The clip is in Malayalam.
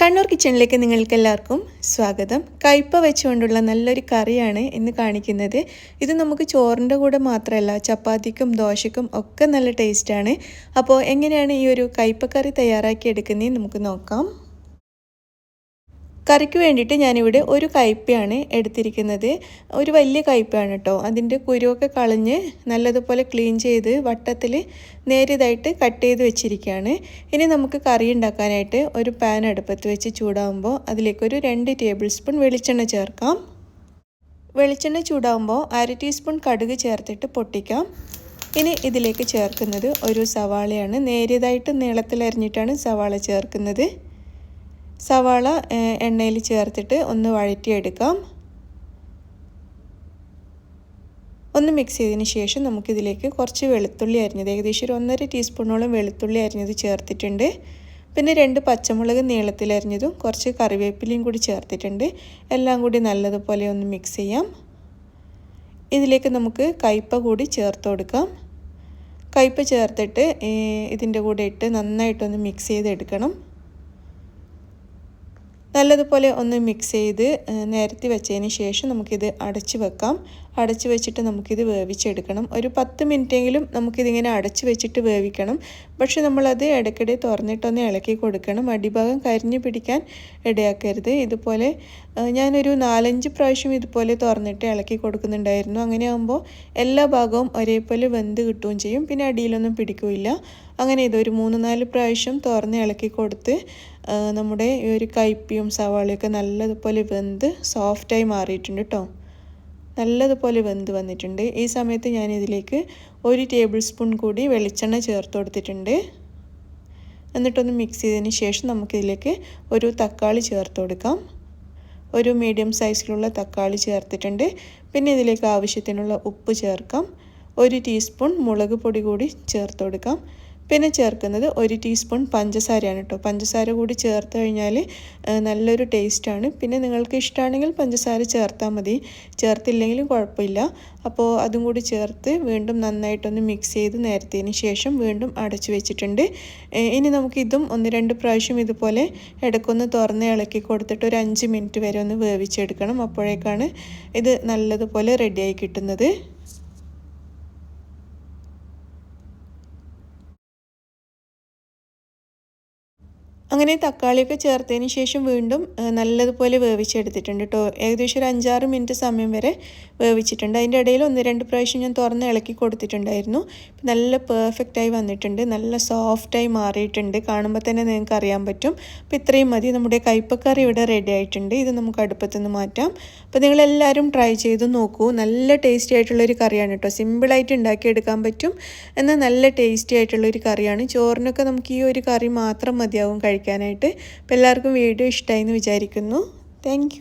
കണ്ണൂർ കിച്ചണിലേക്ക് നിങ്ങൾക്ക് എല്ലാവർക്കും സ്വാഗതം. കയ്പ വെച്ചുകൊണ്ടുള്ള നല്ലൊരു കറിയാണ് ഇന്ന് കാണിക്കുന്നത്. ഇത് നമുക്ക് ചോറിന്റെ കൂടെ മാത്രമല്ല ചപ്പാത്തിക്കും ദോശയ്ക്കും ഒക്കെ നല്ല ടേസ്റ്റാണ് അപ്പോൾ എങ്ങനെയാണ് ഈ ഒരു കയ്പക്കറി തയ്യാറാക്കി എടുക്കുന്നത് നമുക്ക് നോക്കാം. കറിക്ക് വേണ്ടിയിട്ട് ഞാനിവിടെ ഒരു കയ്പയാണ് എടുത്തിരിക്കുന്നത്. ഒരു വലിയ കയ്പയാണ് കേട്ടോ. അതിന്റെ കുരുവൊക്കെ കളഞ്ഞ് നല്ലതുപോലെ ക്ലീൻ ചെയ്ത് വട്ടത്തിൽ നേരിയതായിട്ട് കട്ട് ചെയ്ത് വെച്ചിരിക്കുകയാണ്. ഇനി നമുക്ക് കറി ഉണ്ടാക്കാനായിട്ട് ഒരു പാൻ അടുപ്പത്ത് വെച്ച് ചൂടാകുമ്പോൾ അതിലേക്കൊരു രണ്ട് ടേബിൾ സ്പൂൺ വെളിച്ചെണ്ണ ചേർക്കാം. വെളിച്ചെണ്ണ ചൂടാകുമ്പോൾ അര ടീസ്പൂൺ കടുക് ചേർത്തിട്ട് പൊട്ടിക്കാം. ഇനി ഇതിലേക്ക് ചേർക്കുന്നത് ഒരു സവാളയാണ്. നേരിയതായിട്ട് നീളത്തിലരിഞ്ഞിട്ടാണ് സവാള ചേർക്കുന്നത്. സവാള എണ്ണയിൽ ചേർത്തിട്ട് ഒന്ന് വഴറ്റിയെടുക്കാം. ഒന്ന് മിക്സ് ചെയ്തതിന് ശേഷം നമുക്കിതിലേക്ക് കുറച്ച് വെളുത്തുള്ളി അരിഞ്ഞത് ഏകദേശം ഒരു ഒന്നര ടീസ്പൂണോളം വെളുത്തുള്ളി അരിഞ്ഞത് ചേർത്തിട്ടുണ്ട്. പിന്നെ രണ്ട് പച്ചമുളക് നീളത്തിൽ അരിഞ്ഞതും കുറച്ച് കറിവേപ്പിലയും കൂടി ചേർത്തിട്ടുണ്ട്. എല്ലാം കൂടി നല്ലതുപോലെ ഒന്ന് മിക്സ് ചെയ്യാം. ഇതിലേക്ക് നമുക്ക് കയ്പ കൂടി ചേർത്ത് കൊടുക്കാം. കയ്പ ചേർത്തിട്ട് ഇതിന്റെ കൂടെ ഇട്ട് നന്നായിട്ടൊന്ന് മിക്സ് ചെയ്തെടുക്കണം. നല്ലതുപോലെ ഒന്ന് മിക്സ് ചെയ്ത് നിരത്തി വെച്ചതിന് ശേഷം നമുക്കിത് അടച്ചു വെക്കാം. അടച്ച് വെച്ചിട്ട് നമുക്കിത് വേവിച്ചെടുക്കണം. ഒരു പത്ത് മിനിറ്റെങ്കിലും നമുക്കിതിങ്ങനെ അടച്ച് വെച്ചിട്ട് വേവിക്കണം. പക്ഷെ നമ്മളത് ഇടയ്ക്കിടെ തുറന്നിട്ടൊന്ന് ഇളക്കി കൊടുക്കണം. അടിഭാഗം കരിഞ്ഞു പിടിക്കാൻ ഇടയാക്കരുത്. ഇതുപോലെ ഞാനൊരു നാലഞ്ച് പ്രാവശ്യം ഇതുപോലെ തുറന്നിട്ട് ഇളക്കി കൊടുക്കുന്നുണ്ടായിരുന്നു. അങ്ങനെ ആകുമ്പോൾ എല്ലാ ഭാഗവും ഒരേപോലെ വെന്ത് കിട്ടുകയും ചെയ്യും. പിന്നെ അടിയിലൊന്നും പിടിക്കില്ല. അങ്ങനെ ഇതൊരു മൂന്ന് നാല് പ്രാവശ്യം തുറന്ന് ഇളക്കി കൊടുത്ത് നമ്മുടെ ഈ ഒരു കയ്പിയും സവാളയൊക്കെ നല്ലതുപോലെ വെന്ത് സോഫ്റ്റായി മാറിയിട്ടുണ്ട് കേട്ടോ നല്ലതുപോലെ വെന്ത് വന്നിട്ടുണ്ട്. ഈ സമയത്ത് ഞാൻ ഇതിലേക്ക് ഒരു ടേബിൾ സ്പൂൺ കൂടി വെളിച്ചെണ്ണ ചേർത്ത് കൊടുത്തിട്ടുണ്ട്. എന്നിട്ടൊന്ന് മിക്സ് ചെയ്തതിന് ശേഷം നമുക്കിതിലേക്ക് ഒരു തക്കാളി ചേർത്ത് കൊടുക്കാം. ഒരു മീഡിയം സൈസിലുള്ള തക്കാളി ചേർത്തിട്ടുണ്ട്. പിന്നെ ഇതിലേക്ക് ആവശ്യത്തിനുള്ള ഉപ്പ് ചേർക്കാം. ഒരു ടീസ്പൂൺ മുളക് പൊടി കൂടി ചേർത്ത് കൊടുക്കാം. പിന്നെ ചേർക്കുന്നത് ഒരു ടീസ്പൂൺ പഞ്ചസാരയാണ് കേട്ടോ. പഞ്ചസാര കൂടി ചേർത്ത് കഴിഞ്ഞാൽ നല്ലൊരു ടേസ്റ്റാണ്. പിന്നെ നിങ്ങൾക്ക് ഇഷ്ടമാണെങ്കിൽ പഞ്ചസാര ചേർത്താൽ മതി. ചേർത്തില്ലെങ്കിലും കുഴപ്പമില്ല. അപ്പോൾ അതും കൂടി ചേർത്ത് വീണ്ടും നന്നായിട്ടൊന്ന് മിക്സ് ചെയ്ത് നേരത്തേന് ശേഷം വീണ്ടും അടച്ചു വെച്ചിട്ടുണ്ട്. ഇനി നമുക്ക് ഇതും ഒന്ന് രണ്ട് പ്രാവശ്യം ഇതുപോലെ ഇടയ്ക്കൊന്ന് തുറന്ന് ഇളക്കി കൊടുത്തിട്ട് ഒരു അഞ്ച് മിനിറ്റ് വരെ ഒന്ന് വേവിച്ചെടുക്കണം. അപ്പോഴേക്കാണ് ഇത് നല്ലതുപോലെ റെഡിയായി കിട്ടുന്നത്. അങ്ങനെ തക്കാളിയൊക്കെ ചേർത്തതിന് ശേഷം വീണ്ടും നല്ലതുപോലെ വേവിച്ചെടുത്തിട്ടുണ്ട് കേട്ടോ ഏകദേശം ഒരു അഞ്ചാറ് മിനിറ്റ് സമയം വരെ വേവിച്ചിട്ടുണ്ട്. അതിന്റെ ഇടയിൽ ഒന്ന് രണ്ട് പ്രാവശ്യം ഞാൻ തുറന്ന് ഇളക്കി കൊടുത്തിട്ടുണ്ടായിരുന്നു. നല്ല പെർഫെക്റ്റായി വന്നിട്ടുണ്ട്. നല്ല സോഫ്റ്റായി മാറിയിട്ടുണ്ട്. കാണുമ്പോൾ തന്നെ നിങ്ങൾക്ക് അറിയാൻ പറ്റും. അപ്പോൾ ഇത്രയും മതി. നമ്മുടെ കൈപ്പക്കറി ഇവിടെ റെഡി ആയിട്ടുണ്ട്. ഇത് നമുക്ക് അടുപ്പത്തുനിന്ന് മാറ്റാം. അപ്പോൾ നിങ്ങളെല്ലാവരും ട്രൈ ചെയ്ത് നോക്കൂ. നല്ല ടേസ്റ്റി ആയിട്ടുള്ളൊരു കറിയാണ് കേട്ടോ സിമ്പിളായിട്ട് ഉണ്ടാക്കിയെടുക്കാൻ പറ്റും. എന്നാൽ നല്ല ടേസ്റ്റി ആയിട്ടുള്ളൊരു കറിയാണ്. ചോറിനൊക്കെ നമുക്ക് ഈ ഒരു കറി മാത്രം മതിയാവും കഴിക്കാനായിട്ട് അപ്പോൾ എല്ലാവർക്കും വീഡിയോ ഇഷ്ടമായി എന്ന് വിചാരിക്കുന്നു. താങ്ക്